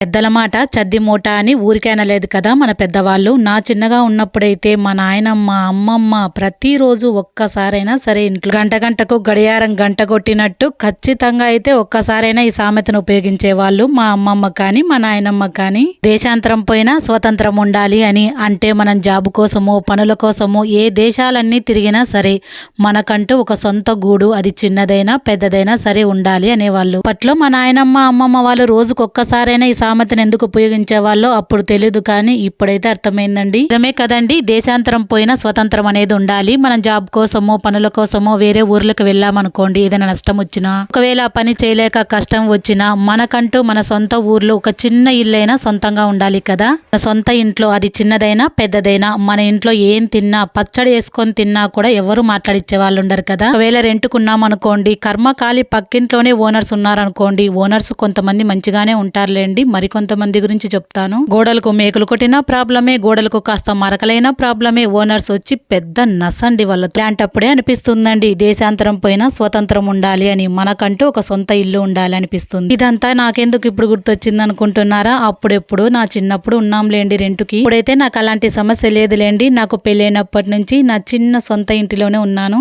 పెద్దల మాట చద్ది మూట అని ఊరికే అనలేదు కదా మన పెద్దవాళ్ళు. నా చిన్నగా ఉన్నప్పుడైతే మా నాయనమ్మ అమ్మమ్మ ప్రతిరోజు ఒక్కసారైనా సరే ఇంట్లో గంట గంటకు గడియారం గంట కొట్టినట్టు ఖచ్చితంగా అయితే ఒక్కసారైనా ఈ సామెతను ఉపయోగించే వాళ్ళు మా అమ్మమ్మ కానీ మా నాయనమ్మ కానీ దేశాంతరం పోయినా స్వతంత్రం ఉండాలి అని అంటే మనం జాబు కోసమో పనుల కోసమో ఏ దేశాలన్నీ తిరిగినా సరే మనకంటూ ఒక సొంత గూడు అది చిన్నదైనా పెద్దదైనా సరే ఉండాలి అనేవాళ్ళు. అప్పట్లో మా నాయనమ్మ అమ్మమ్మ వాళ్ళు రోజుకొక్కసారైనా ఈ సామెతను ఎందుకు ఉపయోగించే వాళ్ళో అప్పుడు తెలియదు కానీ ఇప్పుడైతే అర్థమైందండి. నిజమే కదండి దేశాంతరం పోయినా స్వతంత్రం అనేది ఉండాలి. మనం జాబ్ కోసమో పనుల కోసమో వేరే ఊర్లకు వెళ్ళామనుకోండి ఏదైనా నష్టం వచ్చినా ఒకవేళ పని చేయలేక కష్టం వచ్చినా మనకంటూ మన సొంత ఊర్లో ఒక చిన్న ఇల్లైనా సొంతంగా ఉండాలి కదా. మన సొంత ఇంట్లో అది చిన్నదైనా పెద్దదైనా మన ఇంట్లో ఏం తిన్నా పచ్చడి వేసుకొని తిన్నా కూడా ఎవరు మాట్లాడిచ్చే వాళ్ళు ఉండరు కదా. ఒకవేళ రెంట్కున్నాం అనుకోండి కర్మకాలి పక్కింట్లోనే ఓనర్స్ ఉన్నారనుకోండి ఓనర్స్ కొంతమంది మంచిగానే ఉంటారులేండి మరికొంతమంది గురించి చెప్తాను. గోడలకు మేకులు కొట్టినా ప్రాబ్లమే గోడలకు కాస్త మరకలైన ప్రాబ్లమే. ఓనర్స్ వచ్చి పెద్ద నసండి వాళ్ళతో. ఇలాంటప్పుడే అనిపిస్తుందండి దేశాంతరం పోయినా స్వతంత్రం ఉండాలి అని. మనకంటూ ఒక సొంత ఇల్లు ఉండాలి అనిపిస్తుంది. ఇదంతా నాకెందుకు ఇప్పుడు గుర్తొచ్చింది అనుకుంటున్నారా అప్పుడెప్పుడు నా చిన్నప్పుడు ఉన్నాంలేండి రెంట్కి. ఇప్పుడైతే నాకు అలాంటి సమస్య లేదులేండి. నాకు పెళ్ళైనప్పటి నుంచి నా చిన్న సొంత ఇంటిలోనే ఉన్నాను.